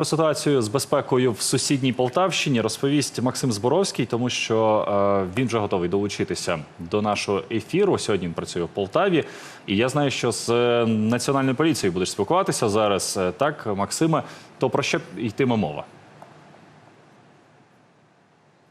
Про ситуацію з безпекою в сусідній Полтавщині розповість Максим Зборовський, тому що е, він вже готовий долучитися до нашого ефіру. Сьогодні він працює в Полтаві, і я знаю, що з е, національною поліцією будеш спілкуватися зараз. Е, Так, Максиме, то про що йтиме мова?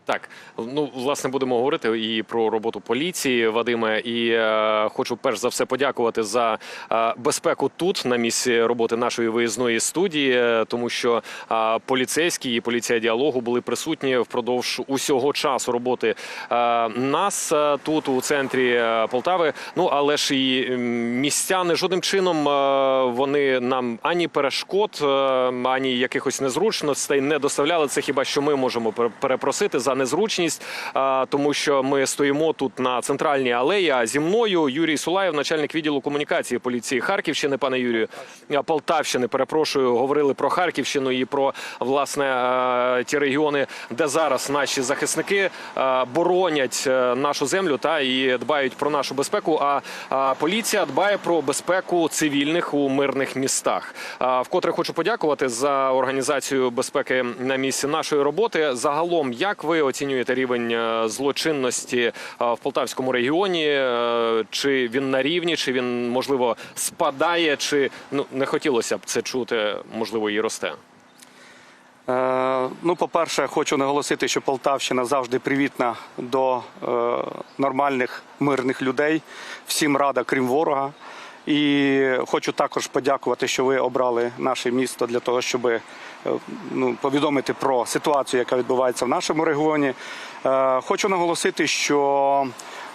Так, ну власне будемо говорити і про роботу поліції, Вадиме. І е, хочу перш за все подякувати за е, безпеку тут на місці роботи нашої виїзної студії, е, тому що е, поліцейські і поліція діалогу були присутні впродовж усього часу роботи е, нас е, тут у центрі е, Полтави. Ну але ж і містяни жодним чином е, вони нам ані перешкод, е, ані якихось незручностей не доставляли. Це хіба що ми можемо пер- перепросити за незручність, тому що ми стоїмо тут на центральній алеї. А зі мною Юрій Сулаєв, начальник відділу комунікації поліції Харківщини, пане Юрію, Полтавщини. Перепрошую, говорили про Харківщину і про власне ті регіони, де зараз наші захисники боронять нашу землю та і дбають про нашу безпеку. А поліція дбає про безпеку цивільних у мирних містах. Вкотре хочу подякувати за організацію безпеки на місці нашої роботи. Загалом, як ви оцінюєте рівень е, злочинності е, в Полтавському регіоні? Е, Чи він на рівні, чи він можливо спадає, чи ну не хотілося б це чути, можливо, і росте? Ну, по-перше, хочу наголосити, що Полтавщина завжди привітна до нормальних мирних людей. Всім рада, крім ворога. І хочу також подякувати, що ви обрали наше місто для того, щоб е, ну, повідомити про ситуацію, яка відбувається в нашому регіоні. Е, Хочу наголосити, що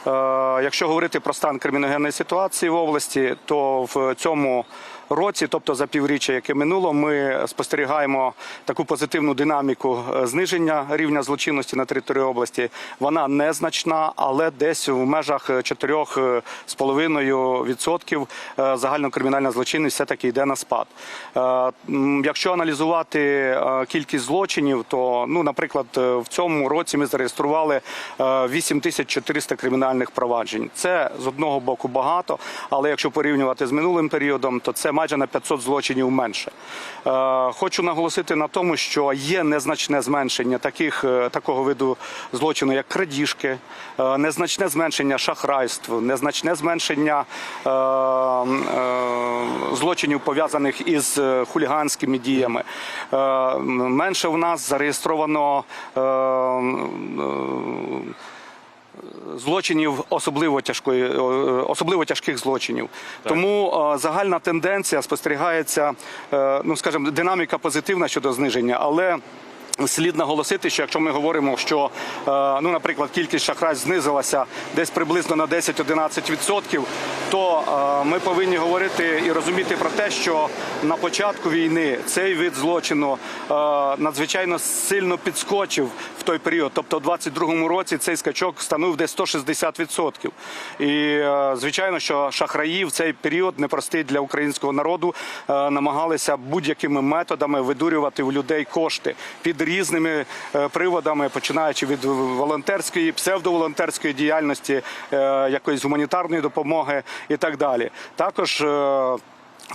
е, якщо говорити про стан криміногенної ситуації в області, то в цьому році, тобто за півріччя, яке минуло, ми спостерігаємо таку позитивну динаміку е, зниження рівня злочинності на території області. Вона незначна, але десь в межах 4,5% е, загальна кримінальна злочинність все таки йде на спад. Е, Якщо аналізувати е, кількість злочинів, то ну, наприклад, е, в цьому році ми зареєстрували е, 8400 кримінальних проваджень. Це з одного боку багато, але якщо порівнювати з минулим періодом, то це майже на 500 злочинів менше. Е, Хочу наголосити на тому, що є незначне зменшення таких е, такого виду злочину, як крадіжки, е, незначне зменшення шахрайств, незначне зменшення злочинів пов'язаних із хуліганськими діями. Менше в нас зареєстровано. Злочинів особливо тяжкої, е, особливо тяжких злочинів. Тому е, загальна тенденція спостерігається, е, ну скажімо, динаміка позитивна щодо зниження, але. Слід наголосити, що якщо ми говоримо, що е, ну, наприклад, кількість шахрайств знизилася десь приблизно на 10-11%, то е, ми повинні говорити і розуміти про те, що на початку війни цей вид злочину е, надзвичайно сильно підскочив в той період. Тобто, в 22-му році цей скачок становив десь 160%. І звичайно, що шахраї в цей період непростий для українського народу намагалися будь-якими методами видурювати в людей кошти під різними е, приводами, починаючи від волонтерської, псевдоволонтерської діяльності, е, якоїсь гуманітарної допомоги і так далі. Також е,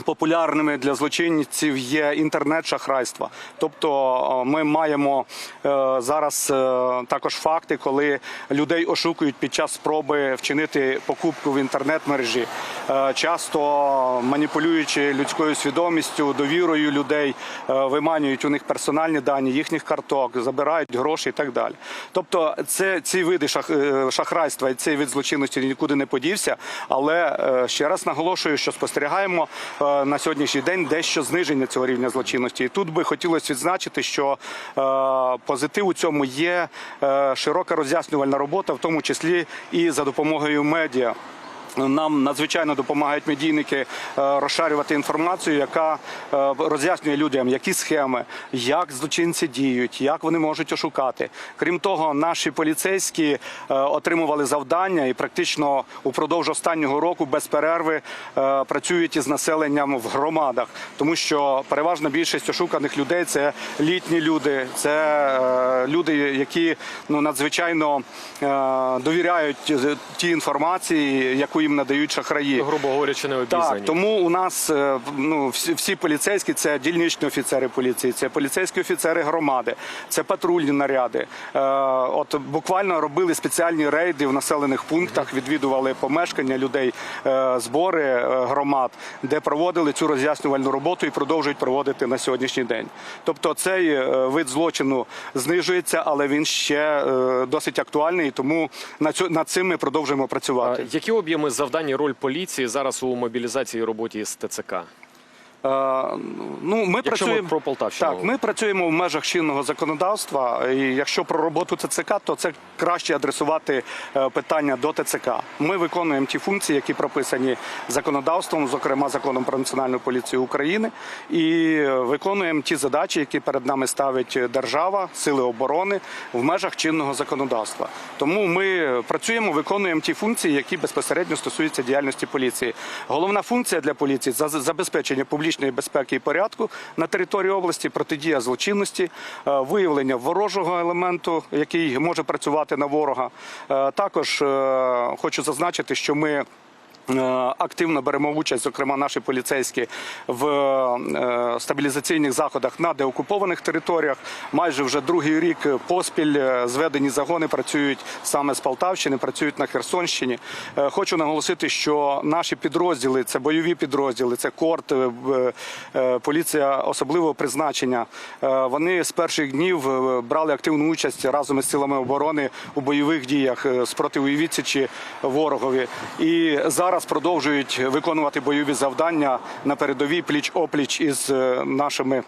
Популярними для злочинців є інтернет-шахрайства. Тобто е, ми маємо е, зараз е, також факти, коли людей ошукують під час спроби вчинити покупку в інтернет-мережі, часто маніпулюючи людською свідомістю, довірою людей, виманюють у них персональні дані, їхніх карток, забирають гроші і так далі. Тобто, це ці види шах, шахрайства і цей вид злочинності нікуди не подівся. Але ще раз наголошую, що спостерігаємо на сьогоднішній день дещо зниження цього рівня злочинності. І тут би хотілося відзначити, що е, позитив у цьому є е, широка роз'яснювальна робота, в тому числі і за допомогою медіа. Нам надзвичайно допомагають медійники е, розшарювати інформацію, яка е, роз'яснює людям, які схеми, як злочинці діють, як вони можуть ошукати. Крім того, наші поліцейські е, отримували завдання і практично упродовж останнього року без перерви працюють із населенням в громадах, тому що переважна більшість ошуканих людей це літні люди, це люди, які ну надзвичайно довіряють тій інформації, яку яку їм надають шахраї. Грубо говорячи, не Так, тому у нас е, ну, всі, всі поліцейські це дільничні офіцери поліції, це поліцейські офіцери громади, це патрульні наряди. Е, от буквально робили спеціальні рейди в населених пунктах, відвідували помешкання людей, е, збори е, громад, де проводили цю роз'яснювальну роботу і продовжують проводити на сьогоднішній день. Тобто цей е, вид злочину знижується, але він ще е, досить актуальний, тому на цю над цим ми продовжуємо А працювати. Які об'єми завдань і роль поліції зараз у мобілізації і роботі з ТЦК? Е, Ну, ми Якщо працюємо ми про Полтавщину Так, ми працюємо в межах чинного законодавства. І якщо про роботу ТЦК, то це краще адресувати е, питання до ТЦК. Ми виконуємо ті функції, які прописані законодавством, зокрема законом про національну поліцію України, і е, виконуємо ті задачі, які перед нами ставить держава, сили оборони в межах чинного законодавства. Тому ми працюємо, виконуємо ті функції, які безпосередньо стосуються діяльності поліції. Головна функція для поліції забезпечення публічної безпеки і порядку на території області, протидія злочинності, е, виявлення ворожого елементу, який може працювати на ворога. Е, Також е, хочу зазначити, що ми. Е, Активно беремо участь, зокрема наші поліцейські, в е, стабілізаційних заходах на деокупованих територіях. Майже вже другий рік поспіль е, зведені загони працюють саме з Полтавщини, працюють на Херсонщині. Хочу наголосити, що наші підрозділи це бойові підрозділи, це корт, поліція особливого призначення. Вони з перших днів брали активну участь разом із силами оборони у бойових діях спротиву і ворогові. І зараз продовжують виконувати бойові завдання на передовій пліч опліч із е, нашими.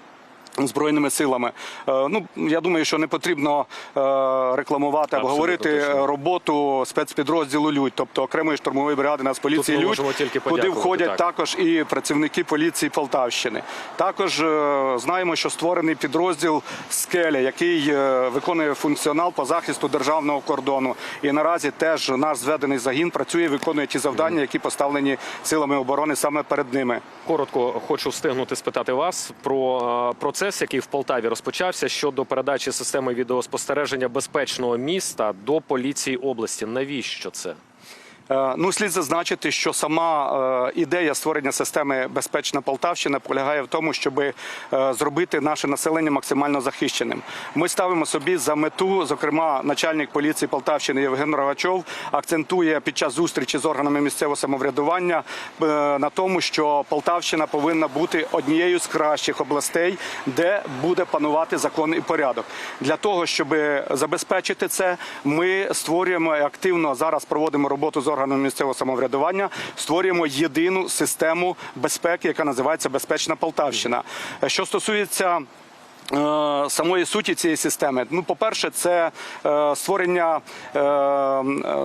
Збройними силами. Е, Ну я думаю, що не потрібно е, рекламувати або говорити роботу спецпідрозділу Людь, тобто окремої штурмової бригади Нацполіції Людь, куди входять так. також і працівники поліції Полтавщини. Також е, знаємо, що створений підрозділ Скеля, який е, виконує функціонал по захисту державного кордону. І наразі теж наш зведений загін працює, виконує ті завдання, які поставлені силами оборони саме перед ними. Коротко хочу встигнути спитати вас про е, процес, який в Полтаві розпочався щодо передачі системи відеоспостереження безпечного міста до поліції області. Навіщо це? Е, Ну, слід зазначити, що сама е, ідея створення системи Безпечна Полтавщина полягає в тому, щоб е, зробити наше населення максимально захищеним. Ми ставимо собі за мету, зокрема, начальник поліції Полтавщини Євген Рогачов акцентує під час зустрічі з органами місцевого самоврядування на тому, що Полтавщина повинна бути однією з кращих областей, де буде панувати закон і порядок. Для того, щоб забезпечити це, ми створюємо активно зараз проводимо роботу з органами місцевого самоврядування, створюємо єдину систему безпеки, яка називається Безпечна Полтавщина. Е, Що стосується Самої суті цієї системи, ну, по-перше, це е, створення е,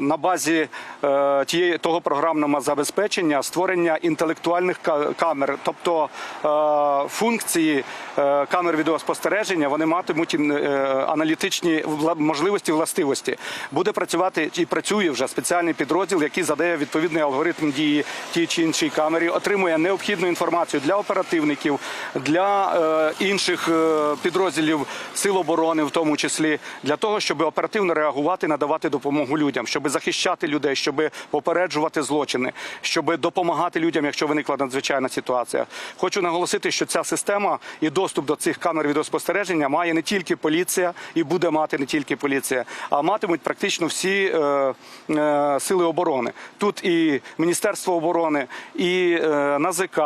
на базі е, тієї того програмного забезпечення, створення інтелектуальних камер, тобто е, функції е, камер відеоспостереження, вони матимуть е, аналітичні можливості властивості. Буде працювати і працює вже спеціальний підрозділ, який задає відповідний алгоритм дії тій чи іншій камері, отримує необхідну інформацію для оперативників, для е, інших е, підрозділів сил оборони, в тому числі для того, щоб оперативно реагувати, надавати допомогу людям, щоб захищати людей, щоб попереджувати злочини, щоб допомагати людям, якщо виникла надзвичайна ситуація. Хочу наголосити, що ця система і доступ до цих камер відеоспостереження має не тільки поліція і буде мати не тільки поліція, а матимуть практично всі е, е, сили оборони. Тут і Міністерство оборони, і е, НАЗК,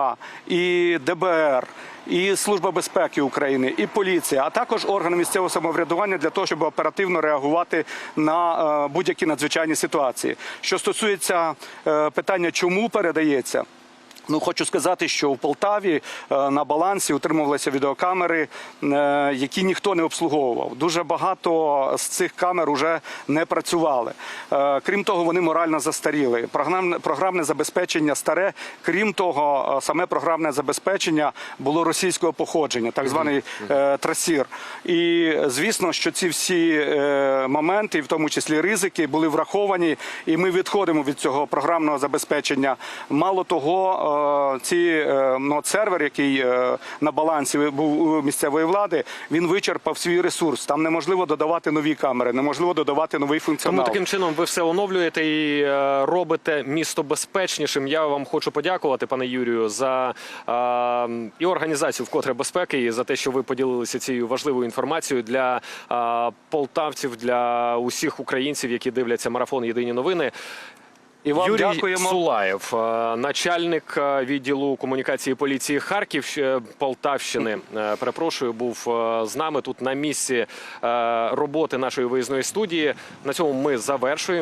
і ДБР. І Служба безпеки України, і поліція, а також органи місцевого самоврядування для того, щоб оперативно реагувати на е, будь-які надзвичайні ситуації. Що стосується е, питання, чому передається. Ну, хочу сказати, що в Полтаві е, на балансі утримувалися відеокамери, е, які ніхто не обслуговував. Дуже багато з цих камер вже не працювали. Е, Крім того, вони морально застаріли. Програмне, забезпечення старе. Крім того, саме програмне забезпечення було російського походження, так званий трасір. І звісно, що ці всі моменти, в тому числі ризики, були враховані, і ми відходимо від цього програмного забезпечення. Мало того, ці е, ну, сервер, який е, на балансі був у місцевої влади, він вичерпав свій ресурс. Там неможливо додавати нові камери, неможливо додавати новий функціонал. Тому таким чином ви все оновлюєте і е, робите місто безпечнішим. Я вам хочу подякувати, пане Юрію, за е, і організацію вкотре безпеки, і за те, що ви поділилися цією важливою інформацією для е, полтавців, для усіх українців, які дивляться марафон Єдині новини. І вам Юрій дякуємо. Сулаєв, е, начальник е, відділу комунікації поліції Харків Полтавщини. е, Перепрошую, був з нами тут на місці роботи нашої виїзної студії. На цьому ми завершуємо.